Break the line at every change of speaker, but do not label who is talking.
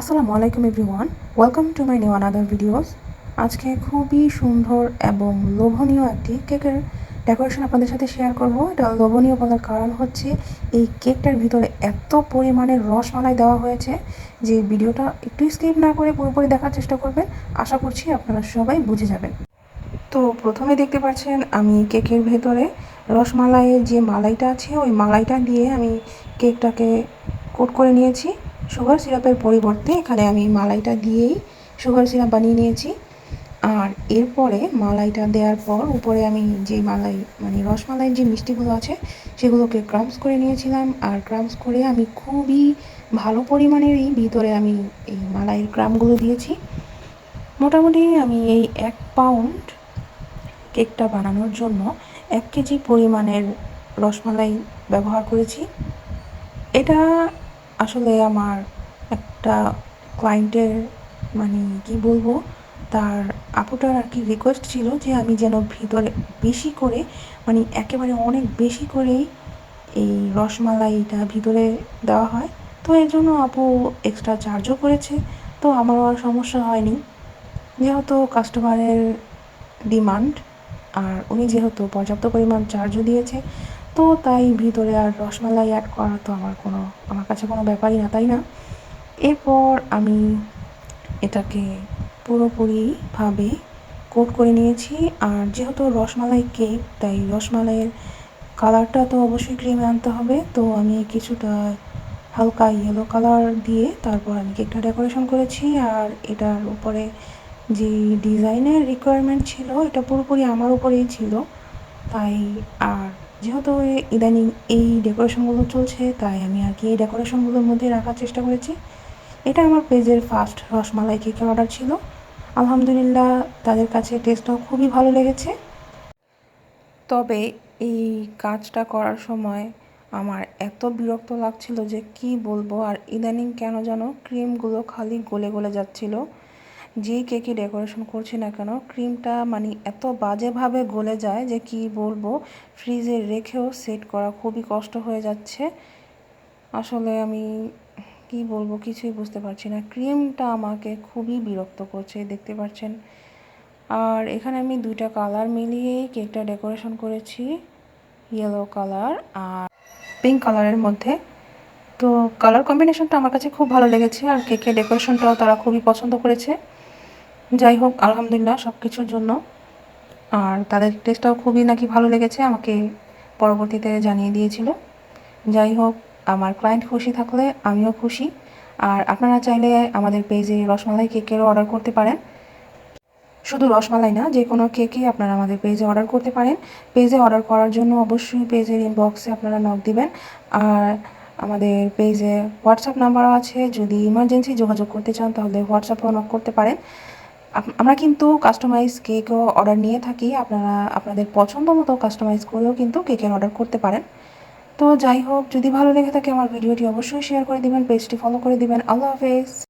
আসসালামু আলাইকুম everyone, welcome to my new another videos. আজকে খুবই সুন্দর এবং লোভনীয় একটি কেকের ডেকোরেশন আপনাদের সাথে শেয়ার করব। এটা লোভনীয় বলার কারণ হচ্ছে, এই কেকটার ভিতরে এত পরিমাণের রসমালাই দেওয়া হয়েছে যে ভিডিওটা একটু স্কিপ না করে পুরোপুরি দেখার চেষ্টা করবেন। আশা করছি আপনারা সবাই বুঝে যাবেন। তো প্রথমে দেখতে পাচ্ছেন, আমি কেকের ভেতরে রসমালাইয়ের যে মালাইটা আছে, ওই মালাইটা দিয়ে আমি কেকটাকে কোট করে নিয়েছি। সুগার সিরাপের পরিবর্তে এখানে আমি মালাইটা দিয়েই সুগার সিরাপ বানিয়ে নিয়েছি। আর এরপরে মালাইটা দেওয়ার পর উপরে আমি যে মালাই মানে রসমালাইয়ের যে মিষ্টিগুলো আছে, সেগুলোকে ক্রামস করে নিয়েছিলাম। আর ক্রামস করে আমি খুবই ভালো পরিমাণেরই ভিতরে আমি এই মালাইয়ের ক্রামগুলো দিয়েছি। মোটামুটি আমি এই এক পাউন্ড কেকটা বানানোর জন্য এক কেজি পরিমাণের রসমালাই ব্যবহার করেছি। এটা আসলে আমার একটা ক্লায়েন্টের মানে কি বলব, তার আপুটার আর কি রিকোয়েস্ট ছিল যে আমি যেন ভিতরে বেশি করে মানে একেবারে অনেক বেশি করেই এই রসমালাইটা ভিতরে দেওয়া হয়। তো এর জন্য আপু এক্সট্রা চার্জও করেছে। তো আমারও আর সমস্যা হয়নি। যেহেতু কাস্টমারের ডিমান্ড আর উনি যেহেতু পর্যাপ্ত পরিমাণ চার্জও দিয়েছে তো তাই ভিতরে আর রসমালাই অ্যাড করা তো আমার কোনো, আমার কাছে কোনো ব্যাপারই না, তাই না? এরপর আমি এটাকে পুরোপুরিভাবে কোট করে নিয়েছি। আর যেহেতু রসমালাই কেক তাই রসমালাইয়ের কালারটা তো অবশ্যই ক্রিমে আনতে হবে। তো আমি কিছুটা হালকা ইয়েলো কালার দিয়ে তারপর আমি কেকটা ডেকোরেশন করেছি। আর এটার উপরে যে ডিজাইনের রিকোয়ারমেন্ট ছিল, এটা পুরোপুরি আমার উপরেই ছিল। তাই আর যেহেতু ইদানিং এই ডেকোরেশনগুলো চলছে, তাই আমি আর কি এই ডেকোরেশনগুলোর মধ্যে রাখার চেষ্টা করেছি। এটা আমার পেজের ফার্স্ট রসমালাই কেকের অর্ডার ছিল। আলহামদুলিল্লাহ তাদের কাছে টেস্টটাও খুবই ভালো লেগেছে। তবে এই কাজটা করার সময় আমার এত বিরক্ত লাগছিল যে কি বলব আর ইদানিং কেন যেন ক্রিমগুলো খালি গলে গলে যাচ্ছিল। যেই কেকে ডেকোরেশন করছি না কেন ক্রিমটা মানে এত বাজেভাবে গলে যায় যে কি বলব ফ্রিজে রেখেও সেট করা খুবই কষ্ট হয়ে যাচ্ছে। আসলে আমি কি বলব, কিছুই বুঝতে পারছি না। ক্রিমটা আমাকে খুবই বিরক্ত করছে, দেখতে পাচ্ছেন? আর এখানে আমি দুইটা কালার মিলিয়েই কেকটা ডেকোরেশন করেছি ইয়েলো কালার আর পিঙ্ক কালারের মধ্যে। তো কালার কম্বিনেশনটা আমার কাছে খুব ভালো লেগেছে আর কেকের ডেকোরেশনটাও তারা খুবই পছন্দ করেছে। যাই হোক আলহামদুলিল্লাহ সব কিছুর জন্য। আর তাদের টেস্টটাও খুবই নাকি ভালো লেগেছে, আমাকে পরবর্তীতে জানিয়ে দিয়েছিল। যাই হোক আমার ক্লায়েন্ট খুশি থাকলে আমিও খুশি। আর আপনারা চাইলে আমাদের পেজে রসমালাই কেকেরও অর্ডার করতে পারেন। শুধু রসমালাই না যে কোনো কেকই আপনারা আমাদের পেজে অর্ডার করতে পারেন। পেজে অর্ডার করার জন্য অবশ্যই পেজের ইনবক্সে আপনারা নক দিবেন। আর আমাদের পেজে হোয়াটসঅ্যাপ নাম্বারও আছে। যদি ইমার্জেন্সি যোগাযোগ করতে চান, তাহলে হোয়াটসঅ্যাপেও নক করতে পারেন। আমরা কিন্তু কাস্টমাইজ কেকও অর্ডার নিয়ে থাকি। আপনারা, আপনাদের পছন্দ মতো কাস্টমাইজ করেও কিন্তু কেকের অর্ডার করতে পারেন। তো যাই হোক, যদি ভালো লেগে থাকে আমার ভিডিওটি অবশ্যই শেয়ার করে দিবেন পেজটি ফলো করে দিবেন। আল্লাহ হাফেজ।